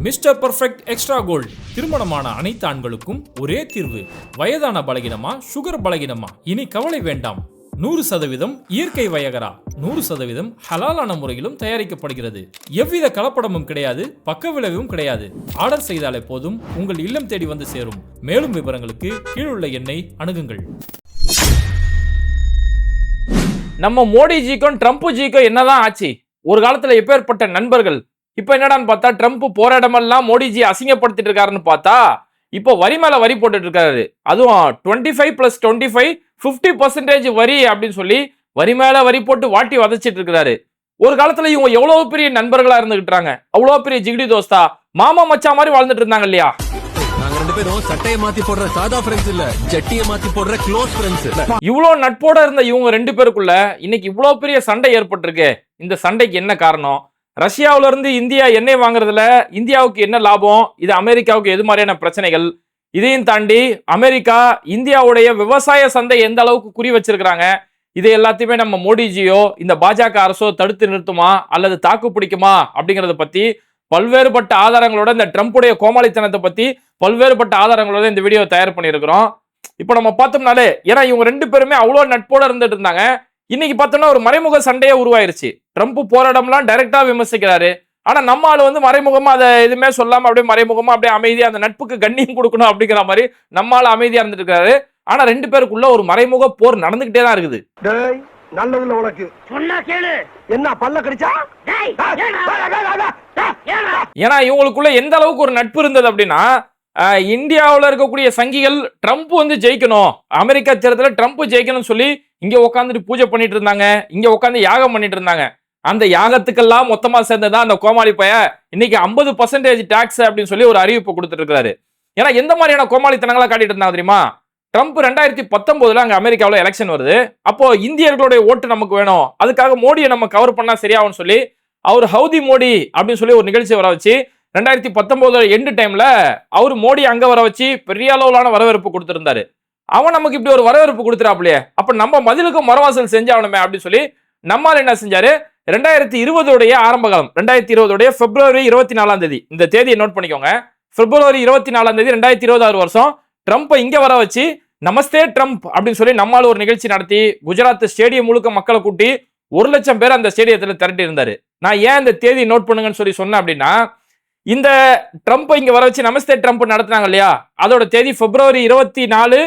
Mister perfect extra gold. திருமணமான அனைத்து ஆண்களுக்கும் ஒரே தீர்வு. வயதான பலகினமா சுகர் பலகினமா? இனி கவலை வேண்டாம். நூறு சதவீதம் இயற்கை வயகரா. நூறு சதவீதம் ஹலாலான முறையிலும் தயாரிக்கப்படுகிறது. எவ்வித கலப்படமும் கிடையாது பக்க விளைவும் கிடையாது. ஆர்டர் செய்தாலே போதும் உங்கள் இல்லம் தேடி வந்து சேரும். மேலும் விவரங்களுக்கு கீழுள்ள எண்ணை அணுகுங்கள். நம்ம மோடிஜிக்கும் ட்ரம்ப் ஜிக்கும் என்னதான் ஆச்சு? ஒரு காலத்துல எப்பேற்பட்ட நண்பர்கள் இப்ப என்னடான்னு பார்த்தா ட்ரம்ப் போற இடமெல்லாம் மோடிஜி அசிங்கப்படுத்திட்டு இருக்காருன்னு பார்த்தா இப்போ வரி மேல வரி போட்டுட்டு இருக்காரு அதுவும் twenty five plus twenty five fifty percentage வரி அப்படின்னு சொல்லி வரி மேல வரி போட்டு வாட்டி வதச்சிட்டு இருக்கிறாரு ஒரு காலத்துல இவங்க எவ்வளவு பெரிய நண்பர்களா இருந்துகிட்டாங்க அவ்வளவு பெரிய ஜிகிடி தோஸ்தா மாமா மச்சா மாதிரி வாழ்ந்துட்டு இருந்தாங்க இல்லையா? ரெண்டு பேரும் சட்டையை மாத்தி போடுற சாதா ஃப்ரெண்ட்ஸ் இல்ல ஜட்டியை மாத்தி போடுற க்ளோஸ் ஃப்ரெண்ட்ஸ் இவ்வளோ நட்போட இருந்த இவங்க ரெண்டு பேருக்குள்ள இன்னைக்கு இவ்வளோ பெரிய சண்டை ஏற்பட்டிருக்கு. இந்த சண்டைக்கு என்ன காரணம்? ரஷ்யாவுல இருந்து இந்தியா எண்ணெய் வாங்குறதுல இந்தியாவுக்கு என்ன லாபம்? இது அமெரிக்காவுக்கு எது மாதிரியான பிரச்சனைகள்? இதையும் தாண்டி அமெரிக்கா இந்தியாவுடைய விவசாய சந்தை எந்த அளவுக்கு குறி வச்சிருக்கிறாங்க? இது எல்லாத்தையுமே நம்ம மோடிஜியோ இந்த பாஜக அரசோ தடுத்து நிறுத்துமா? அல்லது தாக்கு பிடிக்குமா? அப்படிங்கறத பத்தி பல்வேறுபட்ட ஆதாரங்களோட இந்த ட்ரம்ப்புடைய கோமாளித்தனத்தை பத்தி பல்வேறுபட்ட ஆதாரங்களோட இந்த வீடியோ தயார் பண்ணியிருக்கிறோம். இப்போ நம்ம பார்த்தோம்னாலே ஏன்னா இவங்க ரெண்டு பேருமே அவ்வளோ நட்போட இருந்துட்டு இருந்தாங்க. இன்னைக்கு பார்த்தோம்னா ஒரு மறைமுக சண்டையே உருவாயிருச்சு. ட்ரம்ப் போற இடம்லாம் டைரக்டா விமர்சிக்கிறாரு. ஆனா நம்ம ஆளு வந்து மறைமுகமா அதை எதுவுமே சொல்லாம அப்படியே மறைமுகமா அப்படியே அமைதியா அந்த நட்புக்கு கண்ணியம் கொடுக்கணும் அப்படிங்கிற மாதிரி நம்ம ஆளு அமைதியா இருந்துட்டு இருக்காரு. ஆனா ரெண்டு பேருக்குள்ள ஒரு மறைமுக போர் நடந்துகிட்டே தான் இருக்குது. டேய் நல்லதுல உனக்கு. சொன்னா கேளு. என்ன பல்ல கடிச்சா? ஏன்னா இவங்களுக்குள்ள எந்த அளவுக்கு ஒரு நட்பு இருந்தது அப்படின்னா இந்தியாவுல இருக்கக்கூடிய சங்கிகள் ட்ரம்ப் வந்து ஜெயிக்கணும். அமெரிக்கா தேர்தலில் ட்ரம்ப் ஜெயிக்கணும்னு சொல்லி இங்க உட்காந்துட்டு பூஜை பண்ணிட்டு இருந்தாங்க. இங்க உட்காந்து யாகம் பண்ணிட்டு இருந்தாங்க. அந்த யாகத்துக்கெல்லாம் மொத்தமாக சேர்ந்ததா அந்த கோமாளி பைய இன்னைக்கு ஐம்பது பர்சன்டேஜ் டேக்ஸ் அப்படின்னு சொல்லி ஒரு அறிவிப்பு கொடுத்துட்டு இருக்காரு. ஏன்னா எந்த மாதிரியான கோமாளித்தனங்களா காட்டிட்டு இருந்தாங்க தெரியுமா? ட்ரம்ப் ரெண்டாயிரத்தி பத்தொன்பதுல அங்கே அமெரிக்காவில் எலெக்ஷன் வருது. அப்போ இந்தியர்களுடைய ஓட்டு நமக்கு வேணும். அதுக்காக மோடியை நம்ம கவர் பண்ணா சரியாகும்னு சொல்லி அவர் ஹவுதி மோடி அப்படின்னு சொல்லி ஒரு நிகழ்ச்சி வர வச்சு ரெண்டாயிரத்தி பத்தொன்பதுல எண்டு டைம்ல அவர் மோடி அங்க வர வச்சு பெரிய அளவிலான வரவேற்பு கொடுத்திருந்தாரு. அவன் நமக்கு இப்படி ஒரு வரவேற்பு கொடுத்துறாப்லையே அப்ப நம்ம மதிலுக்கும் மரவாசல் செஞ்சாகணுமே அப்படின்னு சொல்லி நம்மால் என்ன செஞ்சாரு? ரெண்டாயிரத்தி இருபதுடைய ஆரம்ப காலம் ரெண்டாயிரத்தி இருபதுடைய பிப்ரவரி இருபத்தி நாலாம் தேதி. இந்த தேதியை நோட் பண்ணிக்கோங்க. பிப்ரவரி இருபத்தி நாலாம் தேதி ரெண்டாயிரத்தி இருபதாவது வருஷம். ட்ரம்ப்பை இங்கே வர வச்சு நமஸ்தே ட்ரம்ப் அப்படின்னு சொல்லி நம்மால் ஒரு நிகழ்ச்சி நடத்தி குஜராத் ஸ்டேடியம் முழுக்க மக்களை கூட்டி ஒரு லட்சம் பேர் அந்த ஸ்டேடியத்தில் திரட்டி இருந்தார். நான் ஏன் இந்த தேதி நோட் பண்ணுங்கன்னு சொல்லி சொன்னேன் அப்படின்னா இந்த ட்ரம்ப் இங்கே வர வச்சு நமஸ்தே ட்ரம்ப் நடத்துனாங்க இல்லையா? அதோட தேதி பிப்ரவரி இருபத்தி நாலு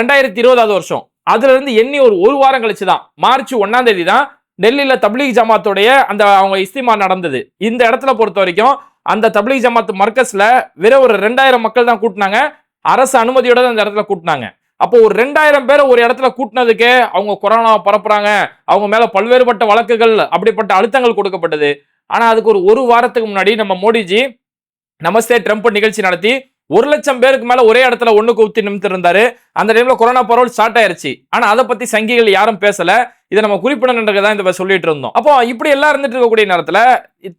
ரெண்டாயிரத்தி இருபதாவது வருஷம். அதுல இருந்து எண்ணி ஒரு ஒரு வாரம் கழிச்சு தான் மார்ச் ஒன்னாம் தேதி தான் டெல்லியில் தப்லீக் ஜமாத்துடைய அந்த அவங்க இஸ்திமா நடந்தது. இந்த இடத்துல பொறுத்த வரைக்கும் அந்த தப்லீக் ஜமாத் மர்க்கஸில் வெறும் ஒரு ரெண்டாயிரம் மக்கள் தான் கூட்டினாங்க. அரசு அனுமதியோட அந்த இடத்துல கூட்டினாங்க. அப்போ ஒரு ரெண்டாயிரம் பேரை ஒரு இடத்துல கூட்டினதுக்கே அவங்க கொரோனா பரப்புறாங்க. அவங்க மேலே பல்வேறுபட்ட வழக்குகள் அப்படிப்பட்ட அழுத்தங்கள் கொடுக்கப்பட்டது. ஆனால் அதுக்கு ஒரு ஒரு வாரத்துக்கு முன்னாடி நம்ம மோடிஜி நமஸ்தே ட்ரம்ப் நிகழ்ச்சி நடத்தி ஒரு லட்சம் பேருக்கு மேல ஒரே இடத்துல ஒண்ணு குத்தி நிமித்து இருந்தாரு அந்த டைம்ல கொரோனா பரவல் ஸ்டார்ட் ஆயிருச்சு. ஆனா அதை பத்தி சங்கிகள் யாரும் பேசல. இதை நம்ம குறிப்பிடணுன்றதான் இந்த சொல்லிட்டு இருந்தோம். அப்போ இப்படி எல்லாம் இருந்துட்டு இருக்கக்கூடிய நேரத்துல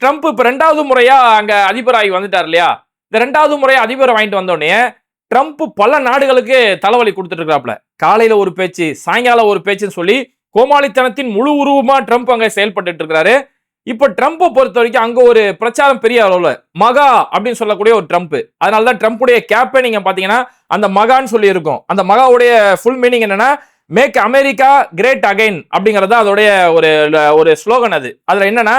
ட்ரம்ப் இப்ப ரெண்டாவது முறையா அங்க அதிபராகி வந்துட்டார் இல்லையா? இந்த ரெண்டாவது முறையா அதிபர் வாங்கிட்டு வந்தோடனே ட்ரம்ப் பல நாடுகளுக்கு தலைவலி கொடுத்துட்டு இருக்கிறாப்ல காலையில ஒரு பேச்சு சாயங்காலம் ஒரு பேச்சுன்னு சொல்லி கோமாளித்தனத்தின் முழு உருவமா ட்ரம்ப் அங்க செயல்பட்டு இருக்கிறாரு. இப்போ ட்ரம்ப்பை பொறுத்த வரைக்கும் அங்கே ஒரு பிரச்சாரம் பெரிய அளவில். மகா அப்படின்னு சொல்லக்கூடிய ஒரு ட்ரம்ப் அதனால தான் ட்ரம்ப்புடைய கேப்பே நீங்கள் பார்த்தீங்கன்னா அந்த மகான்னு சொல்லி இருக்கும் அந்த மகாவுடைய ஃபுல் மீனிங் என்னன்னா மேக் அமெரிக்கா கிரேட் அகைன் அப்படிங்கிறது அதோடைய ஒரு ஒரு ஸ்லோகன் அது. அதில் என்னன்னா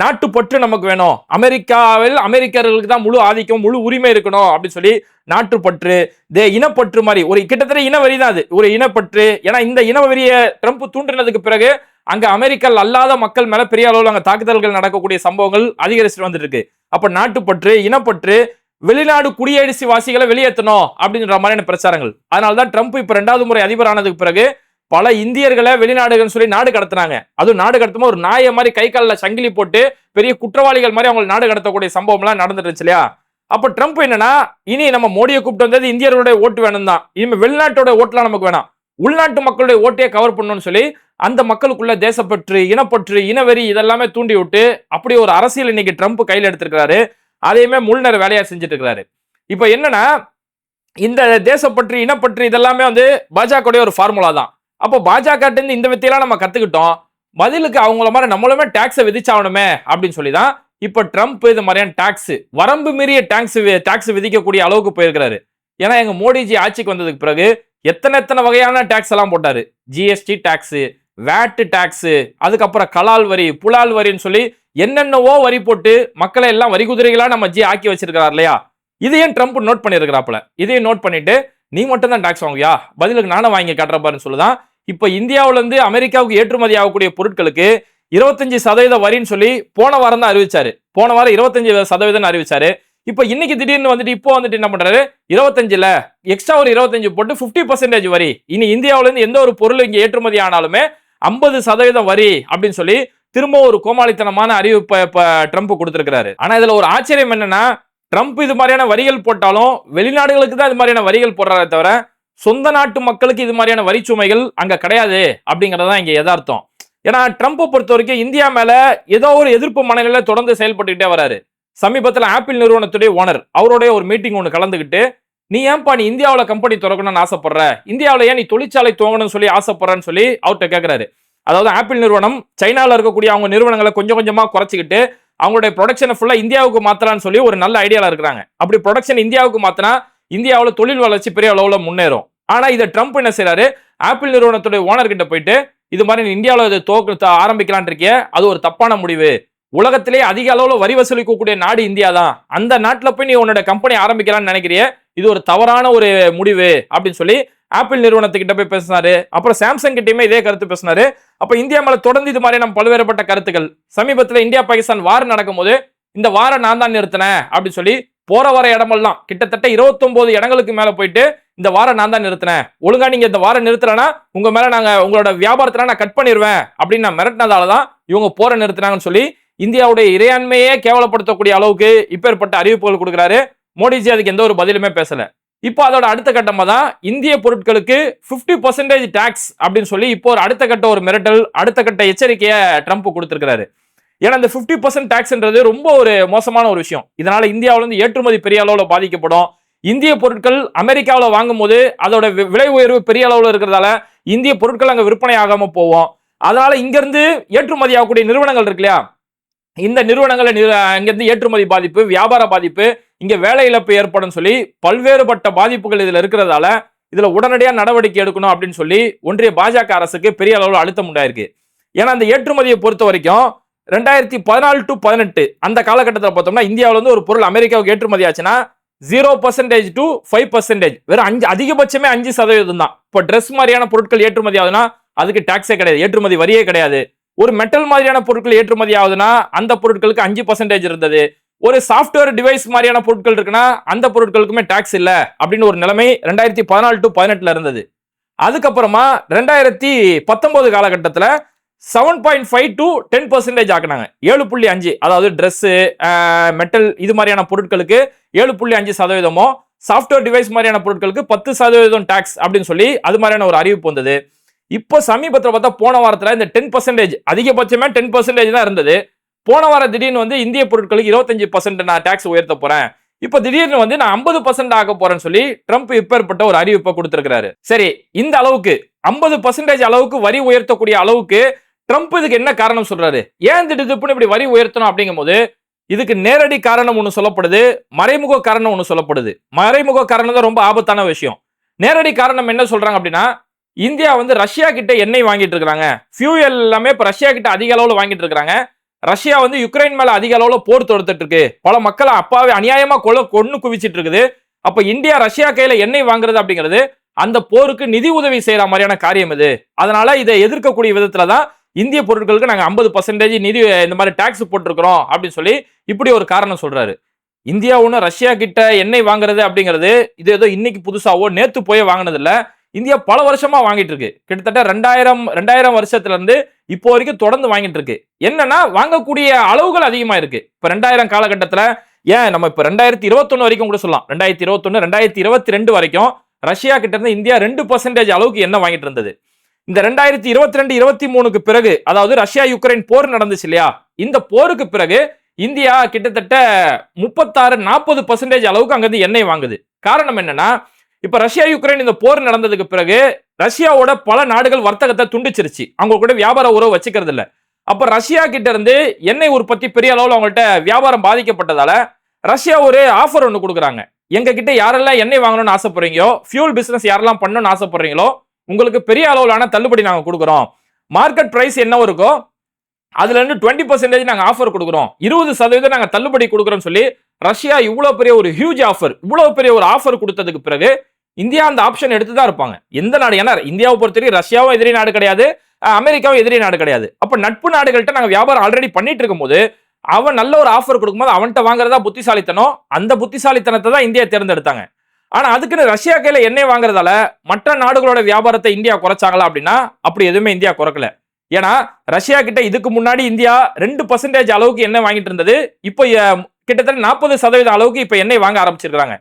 நாட்டுப்பற்று நமக்கு வேணும். அமெரிக்காவில் அமெரிக்கர்களுக்கு தான் முழு ஆதிக்கம் முழு உரிமை இருக்கணும் அப்படின்னு சொல்லி நாட்டுப்பற்று தே இனப்பற்று மாதிரி. ஒரு கிட்டத்தட்ட இனவெறி தான் அது. ஒரு இனப்பற்று. ஏன்னா இந்த இனவெறியை ட்ரம்ப் தூண்டினதுக்கு பிறகு அங்க அமெரிக்கல் அல்லாத மக்கள் மேல பெரிய அளவில் அங்க தாக்குதல்கள் நடக்கக்கூடிய சம்பவங்கள் அதிகரிச்சுட்டு வந்துட்டு இருக்கு அப்ப நாட்டுப்பற்று இனப்பற்று வெளிநாடு குடியரசு வாசிகளை வெளியேற்றணும் அப்படின்ற மாதிரியான பிரச்சாரங்கள். அதனாலதான் ட்ரம்ப் இப்ப ரெண்டாவது முறை அதிபர் ஆனதுக்கு பிறகு பல இந்தியர்களை வெளிநாடுகள்னு சொல்லி நாடு கடத்துனாங்க. அதுவும் நாடு கடத்தும் ஒரு நாயை மாதிரி கை காலில் சங்கிலி போட்டு பெரிய குற்றவாளிகள் மாதிரி அவங்க நாடு கடத்தக்கூடிய சம்பவம்லாம் நடந்துட்டு இல்லையா? அப்போ ட்ரம்ப் என்னன்னா இனி நம்ம மோடியை கூப்பிட்டு வந்தது இந்தியர்களுடைய ஓட்டு வேணும் தான் இனிமேல் வெளிநாட்டோட ஓட்டுலாம் நமக்கு வேணாம். உள்நாட்டு மக்களுடைய ஓட்டையே கவர் பண்ணணும்னு சொல்லி அந்த மக்களுக்குள்ள தேசப்பற்று இனப்பற்று இனவெறி இதெல்லாமே தூண்டி விட்டு அப்படி ஒரு அரசியல் இன்னைக்கு ட்ரம்ப் கையில் எடுத்திருக்கிறாரு. அதையுமே முள்நர் வேலையா செஞ்சுட்டு இருக்கிறாரு இப்போ என்னன்னா இந்த தேசப்பற்று இனப்பற்று இதெல்லாமே வந்து பாஜகவுடைய ஒரு ஃபார்முலா தான். அப்போ பாஜக இந்த வித்தையெல்லாம் நம்ம கத்துக்கிட்டோம். பதிலுக்கு அவங்கள மாதிரி நம்மளுமே டேக்ஸை விதிச்சாகணுமே அப்படின்னு சொல்லி தான் இப்போ ட்ரம்ப் இது மாதிரியான டாக்ஸ் வரம்பு மீறிய டாக்ஸ் டாக்ஸ் விதிக்கக்கூடிய அளவுக்கு போயிருக்கிறாரு. ஏன்னா எங்க மோடிஜி ஆட்சிக்கு வந்ததுக்கு பிறகு எத்தனை எத்தனை வகையான டாக்ஸ் எல்லாம் போட்டாரு? ஜிஎஸ்டி டாக்ஸ் வேட்டு டாக்ஸ் அதுக்கப்புறம் கலால் வரி புலால் வரின்னு சொல்லி என்னென்னவோ வரி போட்டு மக்களை எல்லாம் வரி குதிரைகளாக நம்ம ஜி ஆக்கி வச்சிருக்கிறார் இல்லையா? இதையும் ட்ரம்ப் நோட் பண்ணியிருக்கிறாப்புல. இதையும் நோட் பண்ணிட்டு நீ மட்டும் தான் டாக்ஸ் வாங்குவியா? பதிலுக்கு நானும் வாங்கி காட்டுற பாருன்னு சொல்லுதான். இப்போ இந்தியாவிலேருந்து அமெரிக்காவுக்கு ஏற்றுமதி ஆகக்கூடிய பொருட்களுக்கு இருபத்தஞ்சு சதவீத வரின்னு சொல்லி போன வாரம் தான் அறிவிச்சாரு. போன வாரம் இருபத்தஞ்சு சதவீதம் அறிவிச்சாரு. இப்ப இன்னைக்கு திடீர்னு வந்துட்டு இப்போ வந்துட்டு என்ன பண்றாரு? இருபத்தஞ்சுல எக்ஸ்ட்ரா ஒரு இருபத்தஞ்சு போட்டு 50% பர்சன்டேஜ் வரி. இனி இந்தியாவிலேருந்து எந்த ஒரு பொருள் இங்க ஏற்றுமதி ஆனாலுமே ஐம்பது சதவீதம் வரி அப்படின்னு சொல்லி திரும்ப ஒரு கோமாளித்தனமான அறிவிப்பை இப்ப ட்ரம்ப் கொடுத்திருக்கிறாரு. ஆனா இதுல ஒரு ஆச்சரியம் என்னன்னா ட்ரம்ப் இது மாதிரியான வரிகள் போட்டாலும் வெளிநாடுகளுக்கு தான் இது மாதிரியான வரிகள் போடுறாரே தவிர சொந்த நாட்டு மக்களுக்கு இது மாதிரியான வரி சுமைகள் அங்கே கிடையாது அப்படிங்கறது தான் இங்கே எதார்த்தம் ஏன்னா ட்ரம்ப்பை பொறுத்த வரைக்கும் இந்தியா மேலே ஏதோ ஒரு எதிர்ப்பு மனநிலையில் தொடர்ந்து செயல்பட்டுக்கிட்டே வராரு. சமீபத்தில் ஆப்பிள் நிறுவனத்துடைய ஓனர் அவருடைய ஒரு மீட்டிங் ஒன்று கலந்துக்கிட்டு நீ ஏன்பா நீ இந்தியாவில் கம்பெனி திறக்கணும்னு ஆசைப்படுற? இந்தியாவில் ஏன் நீ தொழிற்சாலை துவங்கணும்னு சொல்லி ஆசைப்படுறன்னு சொல்லி அவர்கிட்ட கேட்குறாரு அதாவது ஆப்பிள் நிறுவனம் சைனாவில் இருக்கக்கூடிய அவங்க நிறுவனங்களை கொஞ்சம் கொஞ்சமாக குறைச்சிக்கிட்டு அவங்களுடைய ப்ரொடக்ஷனை ஃபுல்லாக இந்தியாவுக்கு மாத்தலாம்னு சொல்லி ஒரு நல்ல ஐடியாவில் இருக்கிறாங்க. அப்படி ப்ரொடக்ஷன் இந்தியாவுக்கு மாத்தினா இந்தியாவில் தொழில் வளர்ச்சி பெரிய அளவில் முன்னேறும். ஆனால் இதை ட்ரம்ப் என்ன செய்கிறாரு ஆப்பிள் நிறுவனத்துடைய ஓனர்கிட்ட போயிட்டு இது மாதிரி நீ இந்தியாவில் இதை தோக்க ஆரம்பிக்கலான் இருக்கிய அது ஒரு தப்பான முடிவு. உலகத்திலே அதிக அளவில் வரி வசூலிக்கக்கூடிய நாடு இந்தியா தான். அந்த நாட்டில் போய் நீ உன்னோட கம்பெனி ஆரம்பிக்கலாம்னு நினைக்கிறிய இது ஒரு தவறான ஒரு முடிவு அப்படின்னு சொல்லி ஆப்பிள் நிறுவனத்துக்கிட்ட போய் பேசினாரு. அப்புறம் சாம்சங் கிட்டயுமே இதே கருத்து பேசினாரு. அப்போ இந்தியா மேலே தொடர்ந்து இது மாதிரி நம்ம பல்வேறுபட்ட கருத்துக்கள். சமீபத்தில் இந்தியா பாகிஸ்தான் வாரம் நடக்கும்போது இந்த வாரம் நான் தான் நிறுத்தினேன் அப்படின்னு சொல்லி போற வர இடமெல்லாம் கிட்டத்தட்ட 29 இடங்களுக்கு மேல போயிட்டு இந்த வாரம் நான் தான் நிறுத்தினேன். ஒழுங்கா நீங்க இந்த வாரம் நிறுத்தலைன்னா உங்க மேல நாங்க உங்களோட வியாபாரத்துல நான் கட் பண்ணிடுவேன் அப்படின்னு நான் மிரட்டினதால தான் இவங்க போற நிறுத்தினாங்கன்னு சொல்லி இந்தியாவுடைய இறையாண்மையே கேவலப்படுத்தக்கூடிய அளவுக்கு இப்பேற்பட்ட அறிவிப்புகள் கொடுக்குறாரு. மோடிஜி அதுக்கு எந்த ஒரு பதிலுமே பேசல. இப்போ அதோட அடுத்த கட்டமாக தான் இந்திய பொருட்களுக்கு 50% பர்சன்டேஜ் டேக்ஸ் அப்படின்னு சொல்லி இப்போ ஒரு அடுத்த கட்ட ஒரு மிரட்டல் அடுத்த கட்ட எச்சரிக்கையை ட்ரம்ப் கொடுத்துருக்காரு ஏன்னா இந்த 50% பர்சன்ட் டேக்ஸ்ன்றது ரொம்ப ஒரு மோசமான ஒரு விஷயம். இதனால இந்தியாவிலேருந்து ஏற்றுமதி பெரிய அளவில் பாதிக்கப்படும். இந்திய பொருட்கள் அமெரிக்காவில் வாங்கும்போது அதோட விலை உயர்வு பெரிய அளவில் இருக்கிறதால இந்திய பொருட்கள் அங்கே விற்பனை ஆகாமல் போவோம் அதனால இங்கேருந்து ஏற்றுமதி ஆகக்கூடிய நிறுவனங்கள் இருக்கு இல்லையா? இந்த நிறுவனங்களை நிறு- ஏற்றுமதி பாதிப்பு வியாபார பாதிப்பு இங்கே வேலை இழப்பு ஏற்படும் சொல்லி பல்வேறுபட்ட பாதிப்புகள் இதில் இருக்கிறதால இதில் உடனடியாக நடவடிக்கை எடுக்கணும் அப்படின்னு சொல்லி ஒன்றிய பாஜக அரசுக்கு பெரிய அளவில் அழுத்தம் உண்டாயிருக்கு. ஏன்னா அந்த ஏற்றுமதியை பொறுத்த வரைக்கும் ரெண்டாயிரத்தி பதினாலு டு பதினெட்டு அந்த காலகட்டத்தில் பார்த்தோம்னா இந்தியாவில் வந்து ஒரு பொருள் அமெரிக்காவுக்கு ஏற்றுமதி ஆச்சுன்னா zero percentage to five percentage வெறும் அஞ்சு அதிகபட்சமே அஞ்சு சதவீதம் தான். இப்போ ட்ரெஸ் மாதிரியான பொருட்கள் ஏற்றுமதி ஆகுதுன்னா அதுக்கு டாக்ஸே கிடையாது ஏற்றுமதி வரியே கிடையாது. ஒரு மெட்டல் மாதிரியான பொருட்கள் ஏற்றுமதி ஆகுதுன்னா அந்த பொருட்களுக்கு அஞ்சு பர்சன்டேஜ் இருந்தது. ஒரு சாஃப்ட்வேர் டிவைஸ் மாதிரியான பொருட்கள் இருக்குன்னா அந்த பொருட்களுக்குமே டாக்ஸ் இல்ல அப்படின்னு ஒரு நிலைமை ரெண்டாயிரத்தி பதினாலு டு பதினெட்டுல இருந்தது. அதுக்கப்புறமா ரெண்டாயிரத்தி பத்தொன்பது காலகட்டத்தில் seven point five to ten percentage ஆக்குனாங்க. ஏழு புள்ளி அஞ்சு அதாவது ட்ரெஸ்ஸு மெட்டல் இது மாதிரியான பொருட்களுக்கு ஏழு புள்ளி அஞ்சு சதவீதமோ சாஃப்ட்வேர் டிவைஸ் மாதிரியான பொருட்களுக்கு பத்து சதவீதம் டாக்ஸ் அப்படின்னு சொல்லி அது மாதிரியான ஒரு அறிவிப்பு வந்தது. இப்போ சமீபத்தில் பார்த்தா போன வாரத்தில் இந்த டென் பர்சன்டேஜ் அதிகபட்சமே டென் பர்சன்டேஜ் தான் இருந்தது. போன வாரம் திடீர்னு வந்து இந்திய பொருட்களுக்கு இருபத்தஞ்சு பர்சன்ட் நான் டாக்ஸ் உயர்த்த போறேன். இப்போ திடீர்னு வந்து நான் ஐம்பது பர்சன்ட் ஆக போறேன்னு சொல்லி ட்ரம்ப் இப்பேற்பட்ட ஒரு அறிவிப்பை கொடுத்திருக்கிறாரு. சரி இந்த அளவுக்கு ஐம்பது பர்சன்டேஜ் அளவுக்கு வரி உயர்த்தக்கூடிய அளவுக்கு ட்ரம்ப் இதுக்கு என்ன காரணம் சொல்றாரு? ஏன் திடுப்புன்னு இப்படி வரி உயர்த்தணும் அப்படிங்கும்போது இதுக்கு நேரடி காரணம் ஒன்று சொல்லப்படுது மறைமுக காரணம் ஒன்று சொல்லப்படுது. மறைமுக காரணம் தான் ரொம்ப ஆபத்தான விஷயம். நேரடி காரணம் என்ன சொல்றாங்க அப்படின்னா இந்தியா வந்து ரஷ்யா கிட்ட எண்ணெய் வாங்கிட்டு இருக்கிறாங்க. ஃபியூயல் எல்லாமே இப்போ ரஷ்யா கிட்ட அதிக அளவில் வாங்கிட்டு இருக்கிறாங்க. ரஷ்யா வந்து யுக்ரைன் மேல அதிக அளவுல போர் தொடுத்துட்டு இருக்கு பல மக்களை அப்பாவே அநியாயமா கொலை கொன்னு குவிச்சிட்டு இருக்குது அப்ப இந்தியா ரஷ்யா கையில எண்ணெய் வாங்குறது அப்படிங்கிறது அந்த போருக்கு நிதி உதவி செய்யற மாதிரியான காரியம் இது. அதனால இதை எதிர்க்கக்கூடிய விதத்துல தான் இந்திய பொருட்களுக்கு நாங்க ஐம்பது பர்சன்டேஜ் நிதி இந்த மாதிரி டாக்ஸ் போட்டிருக்கிறோம் அப்படின்னு சொல்லி இப்படி ஒரு காரணம் சொல்றாரு. இந்தியா ஒன்று ரஷ்யா கிட்ட எண்ணெய் வாங்குறது அப்படிங்கிறது இது ஏதோ இன்னைக்கு புதுசாவோ நேத்து போய் வாங்கினது இந்தியா பல வருஷமா வாங்கிட்டு இருக்கு. கிட்டத்தட்ட ரெண்டாயிரம் ரெண்டாயிரம் வருஷத்துல இருந்து இப்போ வரைக்கும் தொடர்ந்து வாங்கிட்டு இருக்கு. என்னன்னா வாங்கக்கூடிய அளவுகள் அதிகமா இருக்கு. இப்ப ரெண்டாயிரம் காலகட்டத்துல ஏன் நம்ம இப்ப ரெண்டாயிரத்தி இருபத்தொன்னு வரைக்கும் கூட சொல்லலாம். ரெண்டாயிரத்தி இருபத்தொன்னு ரெண்டாயிரத்தி இருபத்தி ரெண்டு வரைக்கும் ரஷ்யா கிட்ட இருந்து இந்தியா ரெண்டு பர்சன்டேஜ் அளவுக்கு என்ன வாங்கிட்டு இருந்தது? இந்த ரெண்டாயிரத்தி இருபத்தி ரெண்டு இருபத்தி மூணுக்கு பிறகு அதாவது ரஷ்யா யுக்ரைன் போர் நடந்துச்சு இல்லையா? இந்த போருக்கு பிறகு இந்தியா கிட்டத்தட்ட முப்பத்தாறு நாற்பது பர்சன்டேஜ் அளவுக்கு அங்கிருந்து எண்ணெய் வாங்குது. காரணம் என்னன்னா இப்ப ரஷ்யா யுக்ரைன் இந்த போர் நடந்ததுக்கு பிறகு ரஷ்யாவோட பல நாடுகள் வர்த்தகத்தை துண்டிச்சிருச்சு. அவங்க கூட வியாபார உறவு வச்சுக்கிறது இல்ல. அப்ப ரஷ்யா கிட்ட இருந்து எண்ணெய் உற்பத்தி பெரிய அளவில் அவங்கள்ட்ட வியாபாரம் பாதிக்கப்பட்டதால ரஷ்யா ஒரு ஆஃபர் ஒன்று கொடுக்குறாங்க. எங்க கிட்ட யாரெல்லாம் எண்ணெய் வாங்கணும்னு ஆசைப்படுறீங்களோ ஃபியூல் பிசினஸ் யாரெல்லாம் பண்ணணும்னு ஆசைப்படுறீங்களோ உங்களுக்கு பெரிய அளவிலான தள்ளுபடி நாங்க கொடுக்குறோம். மார்க்கெட் பிரைஸ் என்ன இருக்கோ அதுல இருந்து டுவெண்ட்டி பர்சன்டேஜ் நாங்க ஆஃபர் கொடுக்குறோம். இருபது சதவீதம் நாங்க தள்ளுபடி கொடுக்குறோம்னு சொல்லி ரஷ்யா இவ்வளவு பெரிய ஒரு ஹியூஜ் ஆஃபர் இவ்வளவு பெரிய ஒரு ஆஃபர் கொடுத்ததுக்கு பிறகு இந்தியா அந்த ஆப்ஷன் எடுத்து தான் இருப்பாங்க. எந்த நாடு? ஏன்னா இந்தியாவை பொறுத்தவரைக்கும் ரஷ்யாவும் எதிரி நாடு கிடையாது அமெரிக்காவும் எதிரி நாடு கிடையாது. அப்போ நட்பு நாடுகள்கிட்ட நாங்கள் வியாபாரம் ஆல்ரெடி பண்ணிட்டு இருக்கும்போது அவன் நல்ல ஒரு ஆஃபர் கொடுக்கும்போது அவன்கிட்ட வாங்குறதா புத்திசாலித்தனம் அந்த புத்திசாலித்தனத்தை தான் இந்தியா தேர்ந்தெடுத்தாங்க. ஆனால் அதுக்குன்னு ரஷ்யா கையில் எண்ணெய் வாங்குறதால மற்ற நாடுகளோட வியாபாரத்தை இந்தியா குறைச்சாங்களா அப்படின்னா அப்படி எதுவுமே இந்தியா குறைக்கல. ஏன்னா ரஷ்யா கிட்ட இதுக்கு முன்னாடி இந்தியா ரெண்டு பர்சன்டேஜ் அளவுக்கு எண்ணெய் வாங்கிட்டு இருந்தது இப்போ கிட்டத்தட்ட நாற்பது சதவீதம் அளவுக்கு இப்போ எண்ணெய் வாங்க ஆரம்பிச்சிருக்கிறாங்க.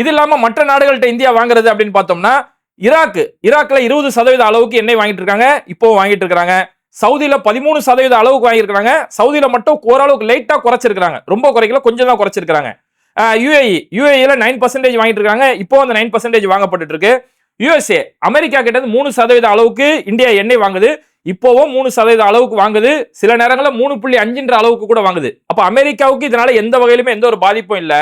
இது இல்லாமல் மற்ற நாடுகள்கிட்ட இந்தியா வாங்குறது அப்படின்னு பார்த்தோம்னா ஈராக்கு ஈராக்ல இருபது சதவீத அளவுக்கு எண்ணெய் வாங்கிட்டு இருக்காங்க இப்போ வாங்கிட்டு இருக்காங்க சவுதியில பதிமூணு சதவீத அளவுக்கு வாங்கியிருக்காங்க சவுதியில மட்டும் ஓரளவுக்கு லைட்டா குறைச்சிருக்காங்க ரொம்ப குறைக்கல கொஞ்சம் தான் குறைச்சிருக்காங்க யூஏஇ யூஏஇல நைன் பர்சன்டேஜ் வாங்கிட்டு இருக்காங்க இப்போ அந்த நைன் பர்சன்டேஜ் வாங்கப்பட்டு இருக்கு யூஎஸ்ஏ அமெரிக்கா கிட்ட இருந்து மூணு சதவீத அளவுக்கு இந்தியா எண்ணெய் வாங்குது. இப்போவும் மூணு சதவீத அளவுக்கு வாங்குது. சில நேரங்களில் மூணு புள்ளி அஞ்சுன்ற அளவுக்கு கூட வாங்குது. அப்போ அமெரிக்காவுக்கு இதனால எந்த வகையிலுமே எந்த ஒரு பாதிப்பும் இல்லை.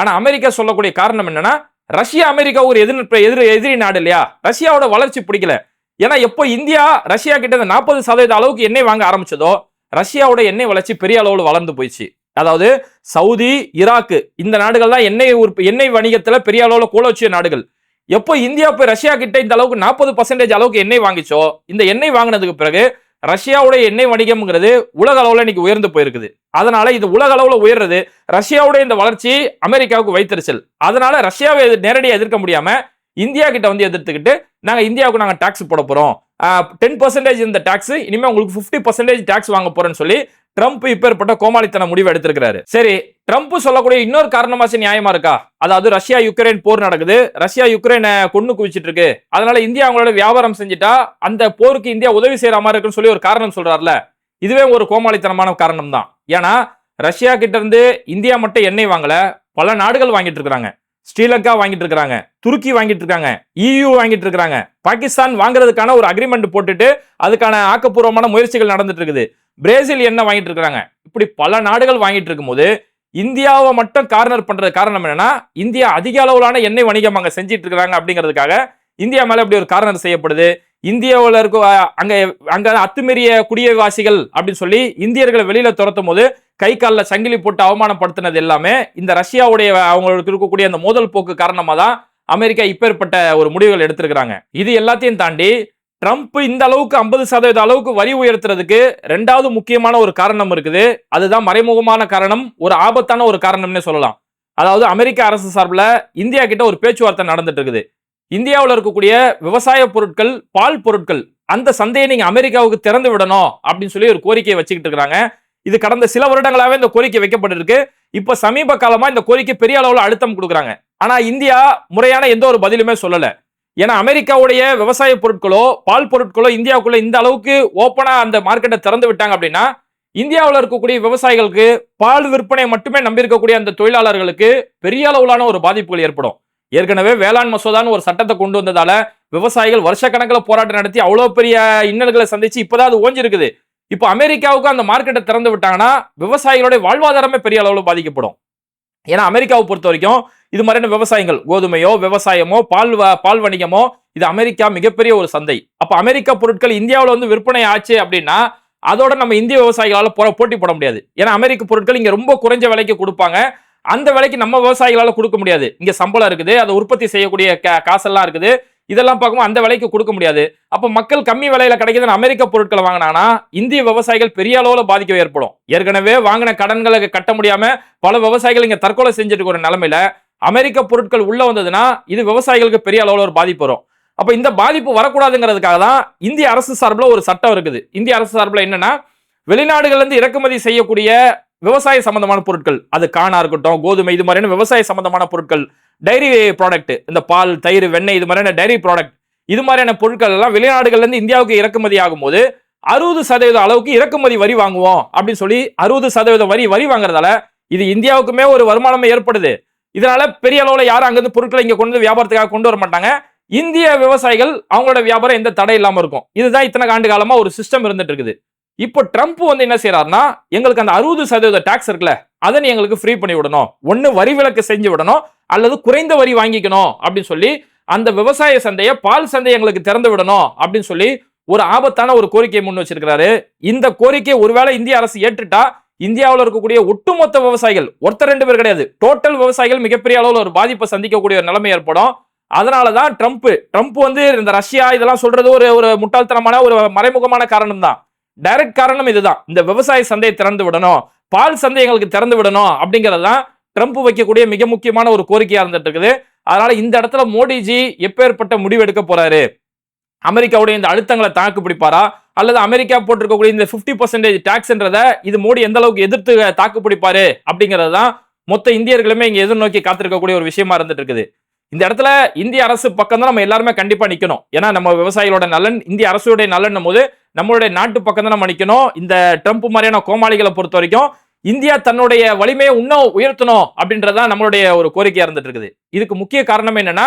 ஆனா அமெரிக்கா சொல்லக்கூடிய காரணம் என்னன்னா ரஷ்யா அமெரிக்கா ஒரு எதிர் எதிர் எதிரி நாடு இல்லையா? ரஷ்யாவோட வளர்ச்சி பிடிக்கல. ஏன்னா எப்போ இந்தியா ரஷ்யா கிட்ட இந்த நாற்பது சதவீத அளவுக்கு எண்ணெய் வாங்க ஆரம்பிச்சதோ ரஷ்யாவோட எண்ணெய் வளர்ச்சி பெரிய அளவில் வளர்ந்து போயிடுச்சு. அதாவது சவுதி ஈராக்கு இந்த நாடுகள் தான் எண்ணெய் உற்ப எண்ணெய் வணிகத்தில் பெரிய அளவில் கோலோச்சிய நாடுகள். எப்போ இந்தியா போய் ரஷ்யா கிட்ட இந்த அளவுக்கு நாற்பது பர்சன்டேஜ் அளவுக்கு எண்ணெய் வாங்கிச்சோ இந்த எண்ணெய் வாங்கினதுக்கு பிறகு ரஷ்யாவுடைய எண்ணெய் வணிகம்ங்கிறது உலக அளவில் இன்னைக்கு உயர்ந்து போயிருக்குது. அதனால இது உலக அளவில் உயர்றது ரஷ்யாவுடைய இந்த வளர்ச்சி அமெரிக்காவுக்கு வைத்தறிச்சல். அதனால ரஷ்யாவை எது நேரடியாக எதிர்க்க முடியாம இந்தியா கிட்ட வந்து எதிர்த்துக்கிட்டு நாங்கள் இந்தியாவுக்கு நாங்கள் டாக்ஸ் போட போகிறோம் டென் பர்சன்டேஜ் இந்த டாக்ஸ் இனிமேல் உங்களுக்கு ஃபிஃப்டி பர்சன்டேஜ் டாக்ஸ் வாங்க போகிறேன்னு சொல்லி ட்ரம்ப் இப்பேற்பட்ட கோமாளித்தன முடிவு எடுத்திருக்கிறாரு. சரி ட்ரம்ப் சொல்லக்கூடிய இன்னொரு காரணமாச்சு நியாயமா இருக்கா? அதாவது ரஷ்யா யுக்ரைன் போர் நடக்குது. ரஷ்யா யுக்ரைனை கொண்டு குவிச்சிட்டு இருக்கு அதனால இந்தியா அவங்களோட வியாபாரம் செஞ்சுட்டா அந்த போருக்கு இந்தியா உதவி செய்யற மாதிரி இருக்குன்னு சொல்லி ஒரு காரணம் சொல்றாருல. இதுவே ஒரு கோமாளித்தனமான காரணம் தான் ஏன்னா ரஷ்யா கிட்ட இருந்து இந்தியா மட்டும் எண்ணெய் வாங்கல. பல நாடுகள் வாங்கிட்டு இருக்கிறாங்க ஸ்ரீலங்கா வாங்கிட்டு இருக்கிறாங்க துருக்கி வாங்கிட்டு இருக்காங்க இயு வாங்கிட்டு இருக்கிறாங்க பாகிஸ்தான் வாங்குறதுக்கான ஒரு அக்ரிமெண்ட் போட்டுட்டு அதுக்கான ஆக்கப்பூர்வமான முயற்சிகள் நடந்துட்டு இருக்குது பிரேசில் என்ன வாங்கிட்டு இருக்கிறாங்க இப்படி பல நாடுகள் வாங்கிட்டு இருக்கும்போது இந்தியாவை மட்டும் கார்னர் பண்றது காரணம் என்னன்னா இந்தியா அதிக அளவிலான எண்ணெய் வணிகம் அங்கே செஞ்சிட்டு இருக்கிறாங்க அப்படிங்கிறதுக்காக இந்தியா மேலே இப்படி ஒரு கார்னர் செய்யப்படுது? இந்தியாவில் இருக்க அங்கே அங்கே அத்துமீறிய குடியவாசிகள் அப்படின்னு சொல்லி இந்தியர்களை வெளியில துரத்தும் போது கை காலில் சங்கிலி போட்டு அவமானப்படுத்தினது எல்லாமே இந்த ரஷ்யாவுடைய அவங்களுக்கு இருக்கக்கூடிய அந்த மோதல் போக்கு காரணமாக தான் அமெரிக்கா இப்பேற்பட்ட ஒரு முடிவுகள் எடுத்திருக்கிறாங்க. இது எல்லாத்தையும் தாண்டி ட்ரம்ப் இந்த அளவுக்கு ஐம்பது சதவீத அளவுக்கு வரி உயர்த்துறதுக்கு ரெண்டாவது முக்கியமான ஒரு காரணம் இருக்குது. அதுதான் மறைமுகமான காரணம் ஒரு ஆபத்தான ஒரு காரணம்னே சொல்லலாம். அதாவது அமெரிக்க அரசு சார்பில் இந்தியா கிட்ட ஒரு பேச்சுவார்த்தை நடந்துட்டு இருக்குது. இந்தியாவில் இருக்கக்கூடிய விவசாய பொருட்கள் பால் பொருட்கள் அந்த சந்தையை நீங்கள் அமெரிக்காவுக்கு திறந்து விடணும் அப்படின்னு சொல்லி ஒரு கோரிக்கையை வச்சுக்கிட்டு இருக்கிறாங்க. இது கடந்த சில வருடங்களாகவே இந்த கோரிக்கை வைக்கப்பட்டிருக்கு. இப்போ சமீப காலமாக இந்த கோரிக்கை பெரிய அளவில் அழுத்தம் கொடுக்குறாங்க. ஆனால் இந்தியா முறையான எந்த ஒரு பதிலுமே சொல்லலை. ஏன்னா அமெரிக்காவுடைய விவசாய பொருட்களோ பால் பொருட்களோ இந்தியாவுக்குள்ள இந்த அளவுக்கு ஓப்பனா அந்த மார்க்கெட்டை திறந்து விட்டாங்க அப்படின்னா இந்தியாவில் இருக்கக்கூடிய விவசாயிகளுக்கு பால் விற்பனை மட்டுமே நம்பி இருக்கக்கூடிய அந்த தொழிலாளர்களுக்கு பெரிய அளவிலான ஒரு பாதிப்புகள் ஏற்படும். ஏற்கனவே வேளாண் மசோதான்னு ஒரு சட்டத்தை கொண்டு வந்ததால விவசாயிகள் வருஷக்கணக்கில் போராட்டம் நடத்தி அவ்வளோ பெரிய இன்னல்களை சந்திச்சு இப்போதான் அது ஓஞ்சிருக்குது. இப்போ அமெரிக்காவுக்கு அந்த மார்க்கெட்டை திறந்து விட்டாங்கன்னா விவசாயிகளுடைய வாழ்வாதாரமே பெரிய அளவில் பாதிக்கப்படும். ஏன்னா அமெரிக்காவை பொறுத்த வரைக்கும் இது மாதிரியான விவசாயங்கள் கோதுமையோ விவசாயமோ பால் வ- பால் வணிகமோ இது அமெரிக்கா மிகப்பெரிய ஒரு சந்தை. அப்ப அமெரிக்கா பொருட்கள் இந்தியாவில் வந்து விற்பனை ஆச்சு அப்படின்னா அதோட நம்ம இந்திய விவசாயிகளால் போ- போட்டி போட முடியாது. ஏன்னா அமெரிக்க பொருட்கள் இங்க ரொம்ப குறைஞ்ச விலைக்கு கொடுப்பாங்க. அந்த விலைக்கு நம்ம விவசாயிகளால் கொடுக்க முடியாது. இங்க சம்பளம் இருக்குது அதை உற்பத்தி செய்யக்கூடிய காசெல்லாம் இருக்குது. இதெல்லாம் பார்க்கும்போது அந்த விலைக்கு கொடுக்க முடியாது. அப்ப மக்கள் கம்மி விலையில கிடைக்குதுன்னு அமெரிக்க பொருட்களை வாங்கினாங்கன்னா இந்திய விவசாயிகள் பெரிய அளவுல பாதிக்க ஏற்படும். ஏற்கனவே வாங்கின கடன்களை கட்ட முடியாம பல விவசாயிகள் இங்க தற்கொலை செஞ்சுட்டு இருக்கிற நிலைமையில அமெரிக்க பொருட்கள் உள்ள வந்ததுன்னா இது விவசாயிகளுக்கு பெரிய அளவில் ஒரு பாதிப்பு வரும். அப்போ இந்த பாதிப்பு வரக்கூடாதுங்கிறதுக்காக தான் இந்திய அரசு சார்பில் ஒரு சட்டம் இருக்குது. இந்திய அரசு சார்பில் என்னன்னா வெளிநாடுகள்லேருந்து இறக்குமதி செய்யக்கூடிய விவசாய சம்பந்தமான பொருட்கள் அது காணா இருக்கட்டும் கோதுமை இது மாதிரியான விவசாய சம்பந்தமான பொருட்கள் டைரி ப்ராடக்ட் இந்த பால் தயிர் வெண்ணெய் இது மாதிரியான டைரி ப்ராடக்ட் இது மாதிரியான பொருட்கள் எல்லாம் வெளிநாடுகள்லேருந்து இந்தியாவுக்கு இறக்குமதி ஆகும்போது அறுபது சதவீத அளவுக்கு இறக்குமதி வரி வாங்குவோம் அப்படின்னு சொல்லி அறுபது சதவீத வரி வரி வாங்குறதால இது இந்தியாவுக்குமே ஒரு வருமானமே ஏற்படுது. இதனால பெரிய அளவில் யாரும் அங்கேருந்து பொருட்களை இங்கே கொண்டு வந்து வியாபாரத்துக்காக கொண்டு வர மாட்டாங்க. இந்திய விவசாயிகள் அவங்களோட வியாபாரம் எந்த தடை இல்லாமல் இருக்கும். இதுதான் இத்தனை ஆண்டு காலமா ஒரு சிஸ்டம் இருந்துட்டு இருக்குது. இப்போ ட்ரம்ப் வந்து என்ன செய்யறாருன்னா எங்களுக்கு அந்த அறுபது சதவீத டாக்ஸ் இருக்குல்ல அதை நீ எங்களுக்கு ஃப்ரீ பண்ணி விடணும். ஒன்று வரி விலக்கு செஞ்சு விடணும் அல்லது குறைந்த வரி வாங்கிக்கணும் அப்படின்னு சொல்லி அந்த விவசாய சந்தையை பால் சந்தையை எங்களுக்கு திறந்து விடணும் அப்படின்னு சொல்லி ஒரு ஆபத்தான ஒரு கோரிக்கையை முன் வச்சிருக்கிறாரு. இந்த கோரிக்கையை ஒருவேளை இந்திய அரசு ஏற்றுட்டா இந்தியாவில் இருக்கக்கூடிய ஒட்டுமொத்த விவசாயிகள் ஒருத்தர் ரெண்டு பேர் கிடையாது டோட்டல் விவசாயிகள் மிகப்பெரிய அளவில் ஒரு பாதிப்பை சந்திக்கக்கூடிய ஒரு நிலைமை ஏற்படும். அதனால தான் ட்ரம்ப் ட்ரம்ப் வந்து இந்த ரஷ்யா இதெல்லாம் சொல்றது ஒரு ஒரு முட்டாள்தனமான ஒரு மறைமுகமான காரணம் தான் டைரக்ட் காரணம் இதுதான். இந்த விவசாய சந்தையை திறந்து விடணும் பால் சந்தை எங்களுக்கு திறந்து விடணும் அப்படிங்கிறது தான் ட்ரம்ப் வைக்கக்கூடிய மிக முக்கியமான ஒரு கோரிக்கையா இருந்துட்டு இருக்குது. அதனால இந்த இடத்துல மோடிஜி எப்பேற்பட்ட முடிவு எடுக்க போறாரு? அமெரிக்காவுடைய இந்த அழுத்தங்களை தாக்கு பிடிப்பாரா அல்லது அமெரிக்கா போட்டிருக்கக்கூடிய இந்த 50% பர்சன்டேஜ் டாக்ஸ்ன்றத இது மோடி எந்த அளவுக்கு எதிர்த்து தாக்கு பிடிப்பாரு அப்படிங்கிறது தான் மொத்த இந்தியர்களுமே இங்கே எதிர்நோக்கி காத்திருக்கக்கூடிய ஒரு விஷயமா இருந்துட்டு இருக்குது. இந்த இடத்துல இந்திய அரசு பக்கம் தான் நம்ம எல்லாருமே கண்டிப்பா நிக்கணும். ஏன்னா நம்ம விவசாயிகளோட நலன் இந்திய அரசுடைய நலன் போது நம்மளுடைய நாட்டு பக்கம் தான் நம்ம நிக்கணும். இந்த ட்ரம்ப் மாதிரியான கோமாளிகளை பொறுத்த வரைக்கும் இந்தியா தன்னுடைய வலிமையை இன்னும் உயர்த்தணும் அப்படின்றதான் நம்மளுடைய ஒரு கோரிக்கையா இருந்துட்டு இருக்குது. இதுக்கு முக்கிய காரணம் என்னன்னா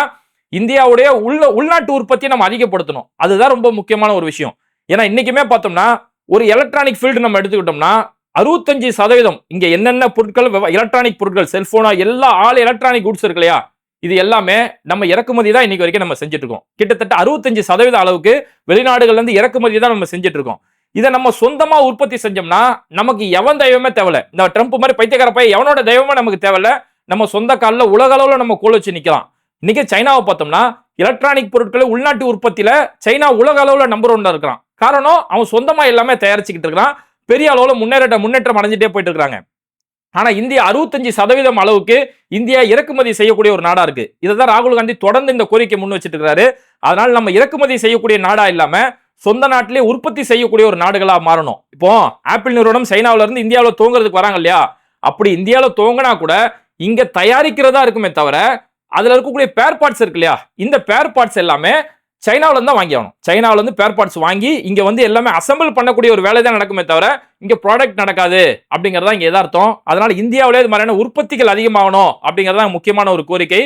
இந்தியாவுடைய உள்ள உள்நாட்டு உற்பத்தியை நம்ம அதிகப்படுத்தணும். அதுதான் ரொம்ப முக்கியமான ஒரு விஷயம். ஏன்னா இன்றைக்குமே பார்த்தோம்னா ஒரு எலக்ட்ரானிக் ஃபீல்டு நம்ம எடுத்துக்கிட்டோம்னா அறுபத்தஞ்சு சதவீதம் இங்கே என்னென்ன பொருட்கள் எலக்ட்ரானிக் பொருட்கள் செல்ஃபோனா எல்லா ஆல் எலக்ட்ரானிக் குட்ஸ் இருக்கு இல்லையா? இது எல்லாமே நம்ம இறக்குமதி தான் இன்னைக்கு வரைக்கும் நம்ம செஞ்சுட்டு இருக்கோம். கிட்டத்தட்ட அறுபத்தஞ்சு சதவீத அளவுக்கு வெளிநாடுகள்லேருந்து இறக்குமதி தான் நம்ம செஞ்சுட்டு இருக்கோம். இதை நம்ம சொந்தமா உற்பத்தி செஞ்சோம்னா நமக்கு எவன் தெய்வமே தேவையில்ல இந்த ட்ரம்ப் மாதிரி பைத்தியக்கார பையன் எவனோட தெய்வமே நமக்கு தேவையில்ல நம்ம சொந்த காலில் உலக அளவில் நம்ம கோல் வச்சு நிற்கலாம் இன்னைக்கு சைனாவை பார்த்தோம்னா எலக்ட்ரானிக் பொருட்களை உள்நாட்டு உற்பத்தியில சைனா உலக அளவில் நம்பர் ஒன்றா இருக்கிறான் காரணம் அவன் சொந்தமாக எல்லாமே தயாரிச்சுக்கிட்டு இருக்கிறான். பெரிய அளவில் முன்னேற்ற முன்னேற்றம் அடைஞ்சிட்டே போயிட்டு இருக்கிறாங்க. ஆனால் இந்தியா அறுபத்தஞ்சு சதவீதம் அளவுக்கு இந்தியா இறக்குமதி செய்யக்கூடிய ஒரு நாடாக இருக்கு. இதை தான் ராகுல் காந்தி தொடர்ந்து இந்த கோரிக்கை முன் வச்சிட்டு இருக்காரு அதனால் நம்ம இறக்குமதி செய்யக்கூடிய நாடாக இல்லாமல் சொந்த நாட்டிலே உற்பத்தி செய்யக்கூடிய ஒரு நாடுகளாக மாறணும். இப்போ ஆப்பிள் நிறுவனம் சைனாவிலேருந்து இந்தியாவில் தோங்குறதுக்கு வராங்க இல்லையா? அப்படி இந்தியாவில் தோங்கினா கூட இங்கே தயாரிக்கிறதா இருக்குமே தவிர அதில் இருக்கக்கூடிய பேர் பார்ட்ஸ் இருக்கு இல்லையா? இந்த பேர் பார்ட்ஸ் எல்லாமே சைனாவுலேருந்து தான் வாங்கி ஆகணும். சைனாவிலேருந்து பேர் பார்ட்ஸ் வாங்கி இங்கே வந்து எல்லாமே அசெம்பிள் பண்ணக்கூடிய ஒரு வேலை தான் நடக்குமே தவிர இங்கே ப்ராடக்ட் நடக்காது அப்படிங்கிறது தான் இங்கே எதார்த்தம் அதனால் இந்தியாவிலே இது மாதிரியான உற்பத்திகள் அதிகமாகணும் அப்படிங்கறதா முக்கியமான ஒரு கோரிக்கை.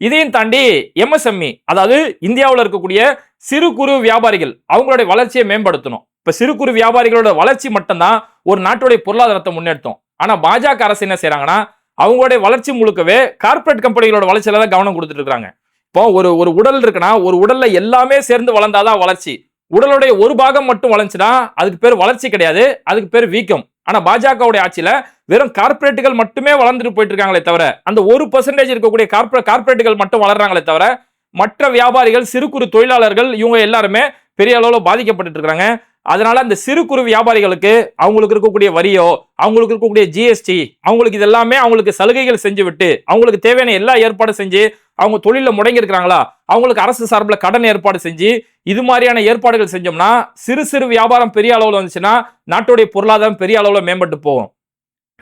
இதையும் தாண்டி எம்எஸ்எம்இ அதாவது இந்தியாவில் இருக்கக்கூடிய சிறு குறு வியாபாரிகள் அவங்களுடைய வளர்ச்சியை மேம்படுத்தணும். இப்போ சிறு குறு வியாபாரிகளோட வளர்ச்சி மட்டும்தான் ஒரு நாட்டுடைய பொருளாதாரத்தை முன்னேற்றும். ஆனால் பாஜக அரசு என்ன செய்கிறாங்கன்னா அவங்களுடைய வளர்ச்சி முழுக்கவே கார்ப்பரேட் கம்பெனிகளோட வளர்ச்சியில தான் கவனம் கொடுத்துட்டு இருக்காங்க இப்போ ஒரு ஒரு உடல் இருக்குன்னா ஒரு உடல்ல எல்லாமே சேர்ந்து வளர்ந்தாதான் வளர்ச்சி. உடலுடைய ஒரு பாகம் மட்டும் வளர்ந்துச்சுன்னா அதுக்கு பேர் வளர்ச்சி கிடையாது அதுக்கு பேர் வீக்கம். ஆனா பாஜகவுடைய ஆட்சியில வெறும் கார்ப்பரேட்டுகள் மட்டுமே வளர்ந்துட்டு போயிட்டு இருக்காங்களே தவிர அந்த ஒரு பர்சன்டேஜ் இருக்கக்கூடிய கார்ப்பரேட் கார்ப்பரேட்டுகள் மட்டும் வளர்றாங்களே தவிர மற்ற வியாபாரிகள் சிறு குறு தொழிலாளர்கள் இவங்க எல்லாருமே பெரிய அளவில் பாதிக்கப்பட்டு இருக்காங்க. அதனால அந்த சிறு குறு வியாபாரிகளுக்கு அவங்களுக்கு இருக்கக்கூடிய வரியோ அவங்களுக்கு இருக்கக்கூடிய ஜிஎஸ்டி அவங்களுக்கு இது எல்லாமே அவங்களுக்கு சலுகைகள் செஞ்சு விட்டு அவங்களுக்கு தேவையான எல்லா ஏற்பாடும் செஞ்சு அவங்க தொழிலில் முடங்கி இருக்கிறாங்களா அவங்களுக்கு அரசு சார்பில் கடன் ஏற்பாடு செஞ்சு இது மாதிரியான ஏற்பாடுகள் செஞ்சோம்னா சிறு சிறு வியாபாரம் பெரிய அளவில் வந்துச்சுன்னா நாட்டுடைய பொருளாதாரம் பெரிய அளவில் மேம்பட்டு போகும்.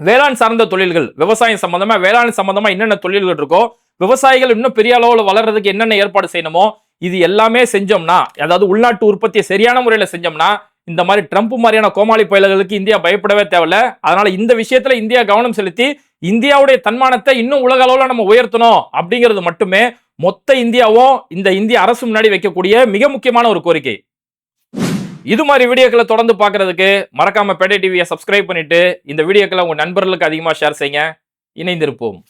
வேளாண் சார்ந்த தொழில்கள் விவசாயம் சம்பந்தமா வேளாண் சம்பந்தமா என்னென்ன தொழில்கள் இருக்கோ விவசாயிகள் இன்னும் பெரிய அளவில் வளர்றதுக்கு என்னென்ன ஏற்பாடு செய்யணுமோ இது எல்லாமே செஞ்சோம்னா அதாவது உள்நாட்டு உற்பத்தியை சரியான முறையில் செஞ்சோம்னா இந்த மாதிரி ட்ரம்ப் மாதிரியான கோமாளி பயல்களுக்கு இந்தியா பயப்படவே தேவையில்ல. அதனால இந்த விஷயத்துல இந்தியா கவனம் செலுத்தி இந்தியாவுடைய தன்மானத்தை இன்னும் உலக அளவில் நம்ம உயர்த்தணும் அப்படிங்கிறது மட்டுமே மொத்த இந்தியாவும் இந்த இந்திய அரசு முன்னாடி வைக்கக்கூடிய மிக முக்கியமான ஒரு கோரிக்கை. இது மாதிரி வீடியோக்களை தொடர்ந்து பார்க்கறதுக்கு மறக்காம பேட்டை டிவியை சப்ஸ்கிரைப் பண்ணிட்டு இந்த வீடியோக்களை உங்க நண்பர்களுக்கு அதிகமாக ஷேர் செய்யுங்க. இணைந்திருப்போம்.